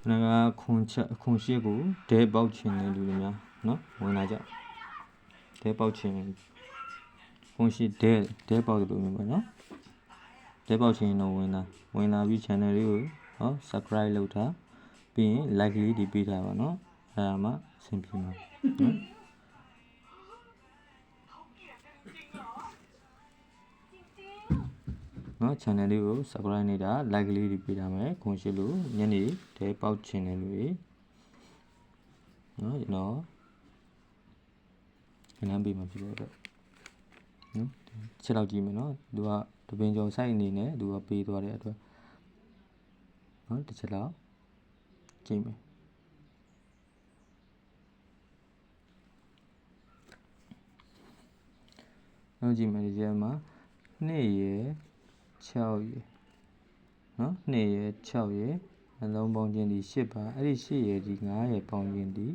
ခဏကခွန်ချက်ခွန်ရှိကိုဒဲပေါက်ချင်တဲ့လူတွေများနော်ဝင်လာကြဒဲပေါက်ချင်ခွန်ရှိဒဲဒဲပေါက်တယ်လို့မျိုးပေါ့နော်ဒဲပေါက်ချင်တော့ဝင်လာဝင်လာပြီး channel လေးကိုဟော subscribe လုပ်ထားပြီးရင် like လေးဒီပေးထားပါနော်အဲဒါမှအဆင်ပြေမှာနော် နော် channel လေးကို subscribe နေတာ like လေးတွေပေးထားမယ်ခွန်ရှိလို့ညနေဒဲပေါက်ချင်တဲ့လူတွေနော်ကျွန်တော်ခဏပေးမှာဖြစ်တဲ့အတွက်နော်ချက်တော့ကြည့်မယ်နော်သူကတပင်ကျော် site အနေနဲ့သူကပေးသွားတဲ့အတွက်နော်တစ်ချက်တော့ကြည့်မယ်နော်ကြည့်မယ်ဒီထဲမှာ2ရယ် 6ရယ်နော်2ရယ်6ရယ်နှလုံးပေါင်းခြင်းဒီ8ပါအဲ့ဒီ8ရယ်ဒီ9ရယ်ပေါင်းခြင်းဒီ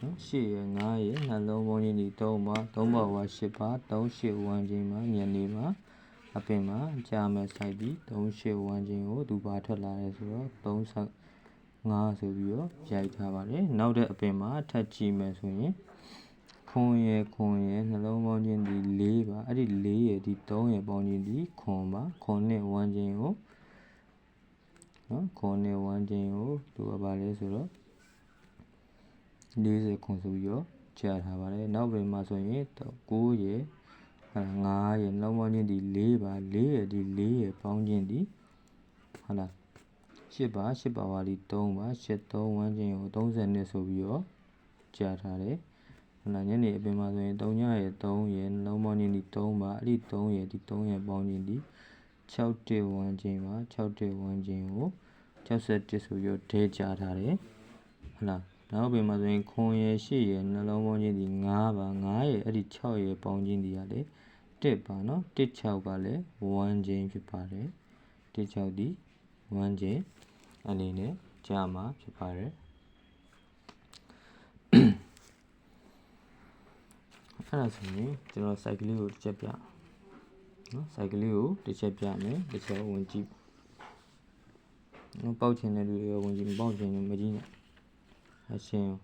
နော်8ရယ်9ရယ်နှလုံးပေါင်းခြင်းဒီ3ပါ3ပါဝါ8ပါ3 8ဝန်းခြင်းမှာညနေမှာအပင်မှာကြာမဲ့ဆိုင်ပြီး3 8ဝန်းခြင်းကိုသူပါထွက်လာတယ်ဆိုတော့3ဆက်5ဆိုပြီးတော့ရိုက်ထားပါတယ်နောက်တဲ့အပင်မှာထပ်ကြည့်မယ်ဆိုရင် ခွန်ရယ်ခွန်ရယ်နှလုံးပေါင်းခြင်းဒီ4ပါအဲ့ဒီ4ရယ်ဒီ3ရယ်ပေါင်းခြင်းဒီခွန်ပါခွန်နဲ့ဝန်းခြင်းကိုနော်ခွန်နဲ့ဝန်းခြင်းကိုသူကပါလဲဆိုတော့40ခွန်ဆိုပြီးတော့ကြာထားပါတယ်နောက်ပြင်မှာဆိုရင်9ရယ်9ရယ်နှလုံးပေါင်းခြင်းဒီ4ပါ4ရယ်ဒီ4ရယ်ပေါင်းခြင်းဒီဟုတ်လား8ပါ8ပါဝါဒီ3ပါ8 3ဝန်းခြင်းကို30နဲ့ဆိုပြီးတော့ကြာထားတယ် ဟလာညနေအပြင်မှာဆိုရင်3ညရယ်3ရယ်နှလုံးပေါင်းခြင်းဒီ3ပါအဲ့ဒီ3ရယ်ဒီ3ရယ်ပေါင်းခြင်းဒီ6တက်ဝန်းခြင်းပါ6တက်ဝန်းခြင်းကို61ဆိုပြီးတော့ဒဲကြထားတယ်ဟလာနောက်ပြင်မှာဆိုရင်ခွန်ရယ်8ရယ်နှလုံးပေါင်းခြင်းဒီ9ပါ9ရယ်အဲ့ဒီ6ရယ်ပေါင်းခြင်းဒီကလေ1ပါနော်1 6ကလည်း1ခြင်းဖြစ်ပါတယ်1 6ဒီ1ခြင်းအနေနဲ့ကြာမှာဖြစ်ပါတယ် အဲ့ဒါဆိုရင်ကျွန်တော် site ကလေးကိုတစ်ချက်ပြနော် site ကလေးကိုတစ်ချက်ပြမယ်တစ်ချက်ဝင်ကြည့်နော်ပေါက်ချင်တဲ့လူတွေကဝင်ကြည့်မပေါက်ချင်ရင်မကြည့်နဲ့အရှင်း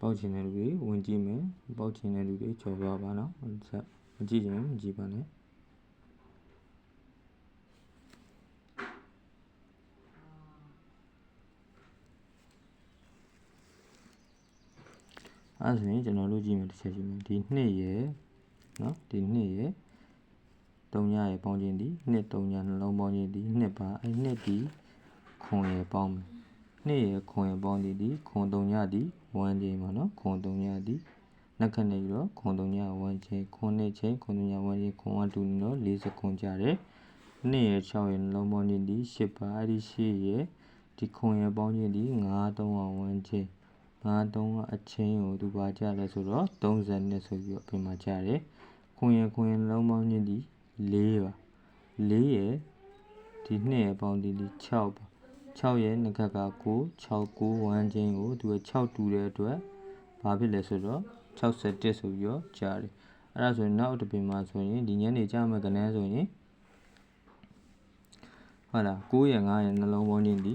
ပေါက်ချင်တဲ့လူတွေဝင်ကြည့်မယ်ပေါက်ချင်တဲ့လူတွေကြော်သွားပါနော်ဆက်မ ကြည့်ရင်မကြည့်ပါနဲ့အဲ့ဒါဆိုရင်ကျွန်တော်တို့ကြည့်မယ်တစ်ချက်ကြည့်မယ်ဒီနှစ်ရယ်နော်ဒီနှစ်ရယ်3ညရယ်ပေါင်းခြင်းဒီနှစ်3ညနှလုံးပေါင်းခြင်းဒီနှစ်ပါအဲ့နှစ်ဒီခွန်ရယ်ပေါင်းမယ်နှစ်ရယ်ခွန်ရယ်ပေါင်းခြင်းဒီခွန်3ညဒီ1ခြင်းပါနော်ခွန်3ညဒီ နက်ခနဲ့ပြီးတော့ခွန်3ည1ခြင်းခွန်နှစ်ခြင်းခွန်3ည1ခြင်းခွန်1တူနေတော့40ခွန်ကြတယ်နှစ်ရယ်6ရယ်နှလုံးပေါင်းခြင်းဒီ10ပါအဲ့ဒီ10ရယ်ဒီခွန်ရယ်ပေါင်းခြင်းဒီ9 3 1ခြင်းငါးသုံးကအချင်းကိုသူပါကြလဲဆိုတော့30နဲ့ဆိုပြီးတော့ပြင်မှာကြတယ်ခွင်ရခွင်လုံးပေါင်းချင်းဒီ4ပါ4ရယ်ဒီ2ရယ်ပေါင်းဒီဒီ6ပါ6ရယ်ငကက9 6 9ဝန်းချင်းကိုသူက6တူတဲ့အတွက်ဘာဖြစ်လဲဆိုတော့ 61ဆိုပြီးတော့ကြားတယ်အဲ့ဒါဆိုရင်နောက်တစ်ပြင်မှာဆိုရင်ဒီညနေကြမှာကနန်းဆိုရင်ဟုတ်လား9ရယ်9ရယ်နှလုံးပေါင်းချင်းဒီ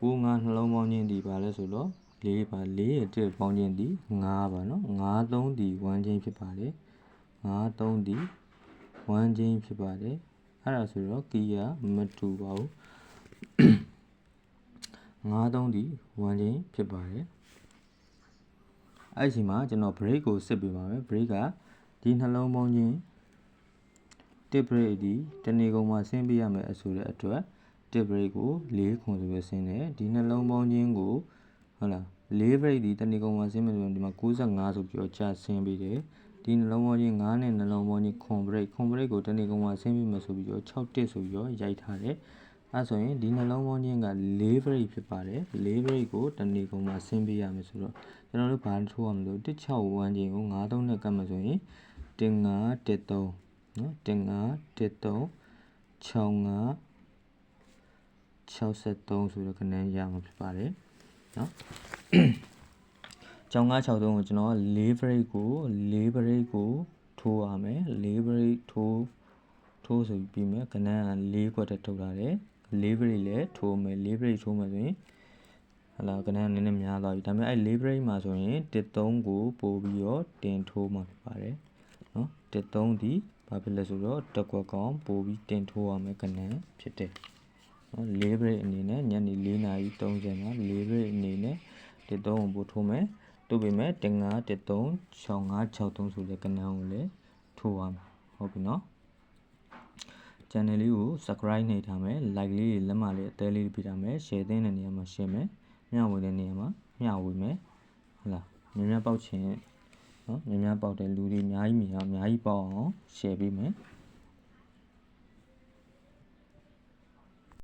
9 9နှလုံးပေါင်းချင်းဒီပါလဲဆိုတော့4ပါ4ရဲ့တစ်ပေါင်းခြင်းဒီ5ပါနော်5 3ဒီ1ချင်းဖြစ်ပါတယ်5 3ဒီ1ချင်းဖြစ်ပါတယ်အဲ့ဒါဆိုတော့ကီးကမတူပါဘူး5 3ဒီ1ချင်းဖြစ်ပါတယ် အဲ့ဒီမှာကျွန်တော် break ကိုစစ်ပေးပါမယ် break ကဒီနှလုံးပေါင်းခြင်းတစ် break ဒီတဏီကုံမှာဆင်းပေးရမယ်အဆိုတဲ့အတွက်တစ် break ကို၄ခွန်ဆိုပြီးဆင်းတယ်ဒီနှလုံးပေါင်းခြင်းကိုဟုတ်လား၄ break ဒီတဏီကုံမှာဆင်းမယ်ဆိုရင်ဒီမှာ65ဆိုပြီးတော့ကြာဆင်းပြီးတယ်ဒီနှလုံးပေါင်းချင်း9နဲ့နှလုံးပေါင်းချင်းခွန် break ခွန် break ကိုတဏီကုံမှာဆင်းပြီးမယ်ဆိုပြီးတော့6တက်ဆိုပြီးတော့ရိုက်ထားတယ် အဲဆိုရင်ဒီနှလုံးပေါင်းချင်းက၄ break ဖြစ်ပါတယ်၄ break ကိုတဏီကုံမှာဆင်းပေးရမယ်ဆိုတော့ကျွန်တော်တို့ဘာထိုးရမလို့161ချင်းကို93နဲ့ကတ်မှဆိုရင်1513နော်1513 65 63ဆိုတော့ခဏရမှာဖြစ်ပါတယ်နော်ကြောင်း963ကိုကျွန်တော်4 break ကို4 break ကိုထိုးရမယ်4 break ထိုးထိုးဆိုပြီးပြီးမယ်ကနန်းက4ခွက်တက်ထုတ်ထားတယ် 4 break လည်းထိုးမယ်4 break ထိုးမယ်ဆိုရင်ဟလာကနန်းကနည်းနည်းများသွားပြီဒါပေမဲ့အဲ့4 break မှာဆိုရင်13ကိုပို့ပြီးတော့တင်ထိုးမှာဖြစ်ပါတယ်နော်13ဒီဘာဖြစ်လဲဆိုတော့တက်ကွက်ကောင်ပို့ပြီးတင်ထိုးရမယ်ကနန်းဖြစ်တယ်နော်4 break အနေနဲ့ညနေ4:30မှာ4 break အနေနဲ့13ကိုပို့ထိုးမယ်တို့ပေမဲ့တင်9 13 6563ဆိုတဲ့ကနန်းကိုလည်းထိုးရမယ်ဟုတ်ပြီနော် channel လေးကို subscribe နှိပ်ထားမယ် like လေးတွေလက်မလေးအသေးလေးပြထားမယ် share သင်းတဲ့နေရာမှာ share မယ်မျှဝေတဲ့နေရာမှာမျှဝေမယ်ဟုတ်လားများများပေါက်ချင်နော်များများပေါက်တဲ့လူတွေအများကြီးမြင်အောင်အများကြီးပေါက်အောင် share ပေးမယ်